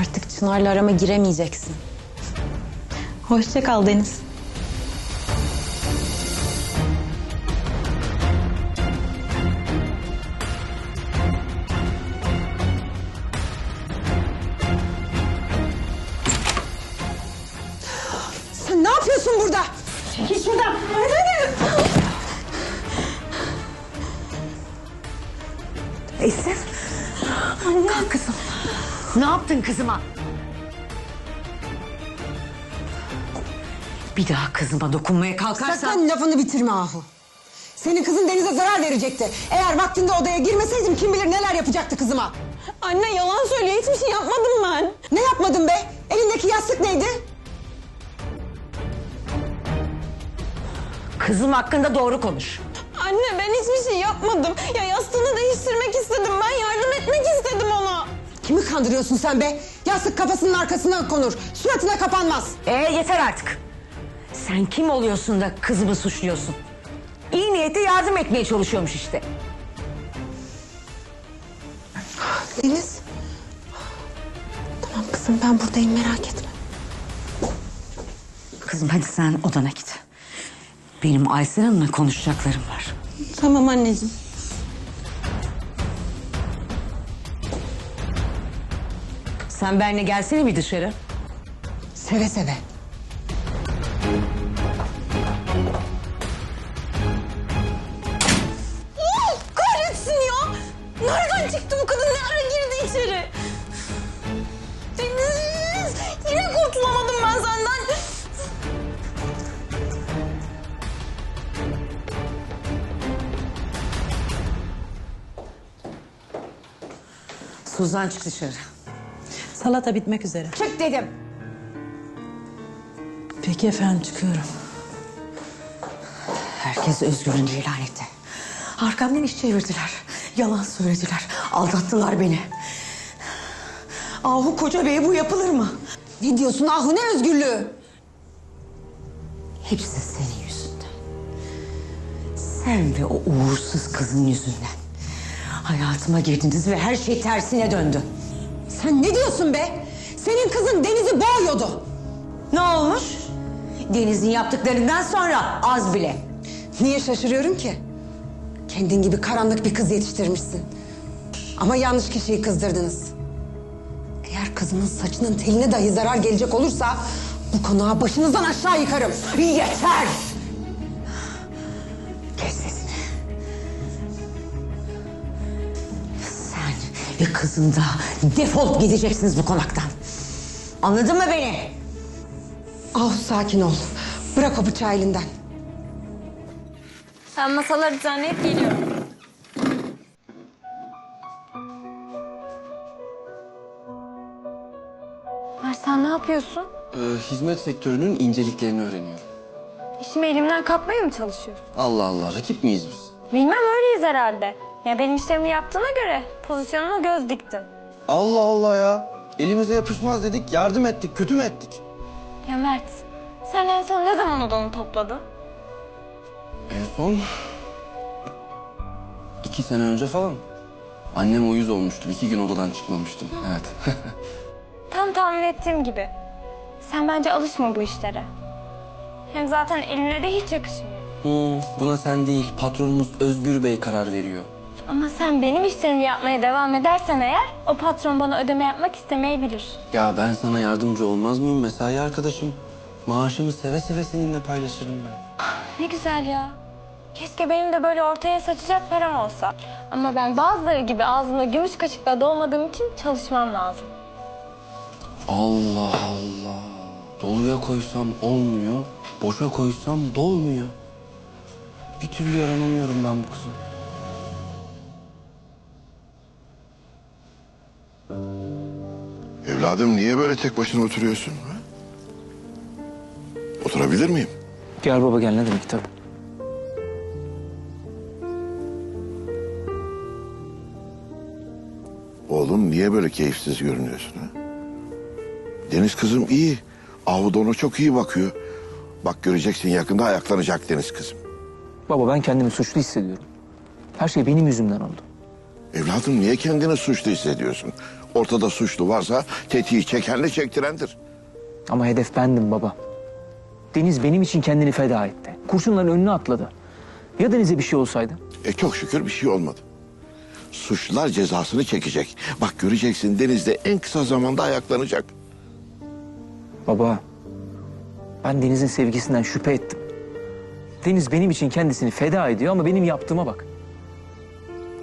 Artık Çınar'la arama giremeyeceksin. Hoşça kal Deniz. Sen ne yapıyorsun burada? Yaptın kızıma? Bir daha kızıma dokunmaya kalkarsan... Sakın lafını bitirme Ahu. Senin kızın Deniz'e zarar verecekti. Eğer vaktinde odaya girmeseydim kim bilir neler yapacaktı kızıma. Anne yalan söylüyor. Hiçbir şey yapmadım ben. Ne yapmadın be? Elindeki yastık neydi? Kızım hakkında doğru konuş. Anne ben hiçbir şey yapmadım. Ya yastığını değiştirmek istedim. Ben Kimi kandırıyorsun sen be? Yastık kafasının arkasına konur. Suratına kapanmaz. Ee yeter artık. Sen kim oluyorsun da kızımı suçluyorsun? İyi niyete yardım etmeye çalışıyormuş işte. Deniz. Tamam kızım ben buradayım merak etme. Kızım hadi sen odana git. Benim Aysel Hanım'la konuşacaklarım var. Tamam anneciğim. Sen benimle gelsene bir dışarı. Seve seve. Kahretsin ya. Nereden çıktı bu kadın? Ne ara girdi içeri? Deniz. Yine kurtulamadım ben senden. Suzan çık dışarı. Salata bitmek üzere. Çık dedim. Peki efendim çıkıyorum. Herkes Özgür'ün ilan etti. Arkamdan iş çevirdiler. Yalan söylediler. Aldattılar beni. Ahu koca bey bu yapılır mı? Ne diyorsun Ahu ne özgürlüğü? Hepsi senin yüzünden. Sen ve o uğursuz kızın yüzünden. Hayatıma girdiniz ve her şey tersine döndü. Sen ne diyorsun be? Senin kızın Deniz'i boğuyordu. Ne olmuş? Deniz'in yaptıklarından sonra az bile. Niye şaşırıyorum ki? Kendin gibi karanlık bir kız yetiştirmişsin. Ama yanlış kişiyi kızdırdınız. Eğer kızımın saçının teline dahi zarar gelecek olursa... ...bu konağı başınızdan aşağı yıkarım. Yeter! Ve kızın da defolup gideceksiniz bu konaktan. Anladın mı beni? Ah sakin ol. Bırak o bıçağı elinden. Ben masaları düzenleyip geliyorum. Mert sen ne yapıyorsun? Ee, hizmet sektörünün inceliklerini öğreniyorum. İşimi elimden kapmaya mı çalışıyorsun? Allah Allah, rakip miyiz biz? Bilmem öyleyiz herhalde. Ya benim işlerimi yaptığına göre pozisyonuna göz diktin. Allah Allah ya. Elimize yapışmaz dedik, yardım ettik, kötü mü ettik? Ya Mert sen en son ne zaman odanı topladın? En son... iki sene önce falan. Annem uyuz olmuştu, iki gün odadan çıkmamıştım. Evet. Tam tahmin ettiğim gibi. Sen bence alışma bu işlere. Hem zaten eline de hiç yakışmıyor. hmm, buna sen değil, patronumuz Özgür Bey karar veriyor. Ama sen benim işlerimi yapmaya devam edersen eğer o patron bana ödeme yapmak istemeyebilir. Ya ben sana yardımcı olmaz mıyım mesai arkadaşım? Maaşımı seve seve seninle paylaşırım ben. Ne güzel ya. Keşke benim de böyle ortaya saçacak param olsa. Ama ben bazıları gibi ağzımda gümüş kaşıkla dolmadığım için çalışmam lazım. Allah Allah. Doluya koysam olmuyor, boşa koysam dolmuyor. Bir türlü yaranamıyorum ben bu kızı. Evladım niye böyle tek başına oturuyorsun? ha? Oturabilir miyim? Gel baba gel ne demek tabii. Oğlum niye böyle keyifsiz görünüyorsun? Ha? Deniz kızım iyi. Ahu da ona çok iyi bakıyor. Bak göreceksin yakında ayaklanacak Deniz kızım. Baba ben kendimi suçlu hissediyorum. Her şey benim yüzümden oldu. Evladım niye kendini suçlu hissediyorsun? Ortada suçlu varsa tetiği çekenle çektirendir. Ama hedef bendim baba. Deniz benim için kendini feda etti. Kurşunların önüne atladı. Ya Deniz'e bir şey olsaydı? E çok şükür bir şey olmadı. Suçlular cezasını çekecek. Bak göreceksin Deniz de en kısa zamanda ayaklanacak. Baba, ben Deniz'in sevgisinden şüphe ettim. Deniz benim için kendisini feda ediyor ama benim yaptığıma bak.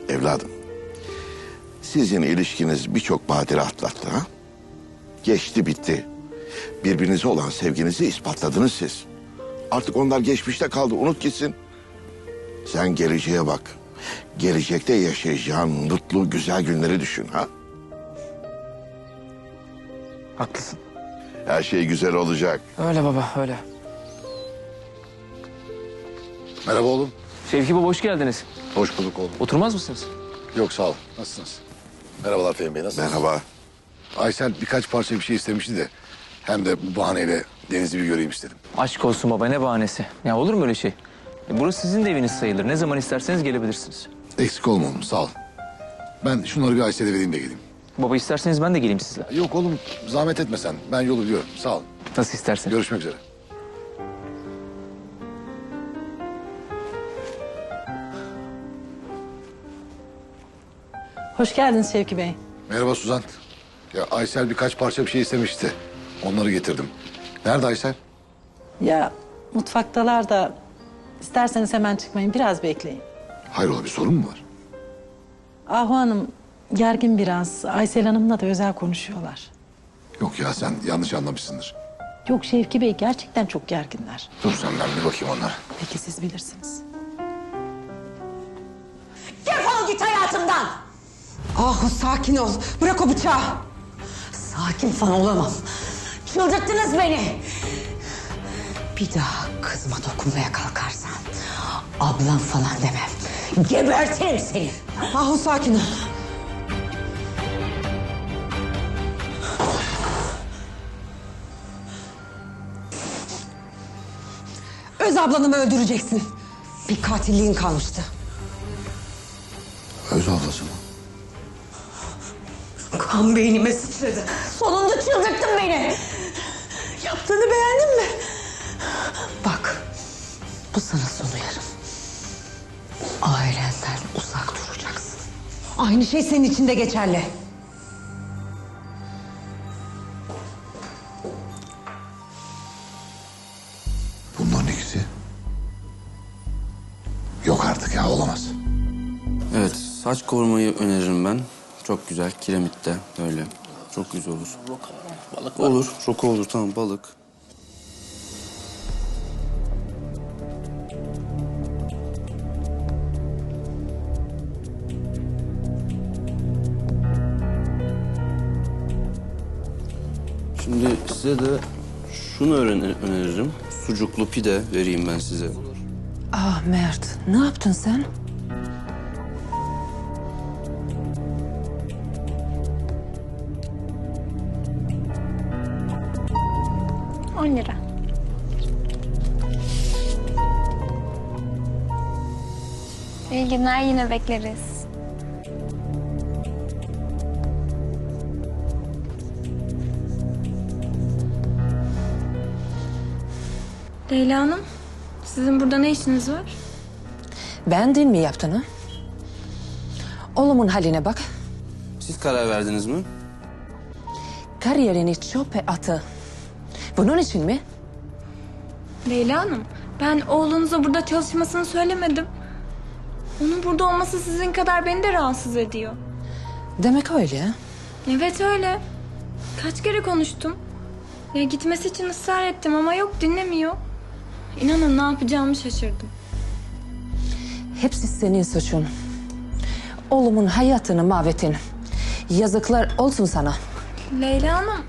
Evladım, sizin ilişkiniz birçok badire atlattı ha? Geçti bitti. Birbirinize olan sevginizi ispatladınız siz. Artık onlar geçmişte kaldı, unut gitsin. Sen geleceğe bak. Gelecekte yaşayacağın mutlu, güzel günleri düşün ha? Haklısın. Her şey güzel olacak. Öyle baba, öyle. Merhaba oğlum. Şevki baba hoş geldiniz. Hoş bulduk oğlum. Oturmaz mısınız? Yok sağ ol. Nasılsınız? Merhabalar Fehmi Bey. Nasılsınız? Merhaba. Aysel birkaç parça bir şey istemişti de. Hem de bu bahaneyle Deniz'i bir göreyim istedim. Aşk olsun baba, ne bahanesi. Ya olur mu öyle şey? E, Burası sizin de eviniz sayılır. Ne zaman isterseniz gelebilirsiniz. Eksik olma oğlum sağ ol. Ben şunları bir Aysel'e vereyim de geleyim. Baba isterseniz ben de geleyim sizle. Yok oğlum zahmet etme sen. Ben yolu biliyorum. Sağ ol. Nasıl isterseniz. Görüşmek üzere. Hoş geldiniz Şevki Bey. Merhaba Suzan. Ya Aysel birkaç parça bir şey istemişti. Onları getirdim. Nerede Aysel? Ya mutfaktalar da isterseniz hemen çıkmayın biraz bekleyin. Hayrola bir sorun mu var? Ahu Hanım gergin biraz. Aysel Hanım'la da özel konuşuyorlar. Yok ya sen yanlış anlamışsındır. Yok Şevki Bey gerçekten çok gerginler. Dur sen ben bir bakayım onlara. Peki siz bilirsiniz. Defol git hayatımdan. Ahu sakin ol. Bırak o bıçağı. Sakin falan olamam. Çıldırttınız beni. Bir daha kızıma dokunmaya kalkarsan ablam falan demem. Gebertirim seni. Ahu sakin ol. Öz ablanı mı öldüreceksin? Bir katilliğin kalmıştı. Öz ablası mı? Kan beynime sıçradı. Sonunda çıldırttın beni. Yaptığını beğendin mi? Bak, bu sana son uyarım. Ailenden uzak duracaksın. Aynı şey senin için de geçerli. Bunların ikisi. Yok artık ya olamaz. Evet, saç korumayı öneririm ben. Çok güzel, kiremitte böyle. Çok güzel olur. Balık Olur, roka olur tamam balık. Şimdi size de şunu öğren- öneririm. Sucuklu pide vereyim ben size. Ah Mert, ne yaptın sen? İyi günler yine bekleriz. Leyla Hanım, sizin burada ne işiniz var? Beğendin mi yaptığını? Oğlumun haline bak. Siz karar verdiniz mi? Kariyerini çöpe attı. Bunun için mi? Leyla Hanım, ben oğlunuza burada çalışmasını söylemedim. Onun burada olması sizin kadar beni de rahatsız ediyor. Demek öyle. Evet öyle. Kaç kere konuştum. Ya gitmesi için ısrar ettim ama yok dinlemiyor. İnanın ne yapacağımı şaşırdım. Hepsi senin suçun. Oğlumun hayatını mahvettin. Yazıklar olsun sana. Leyla Hanım,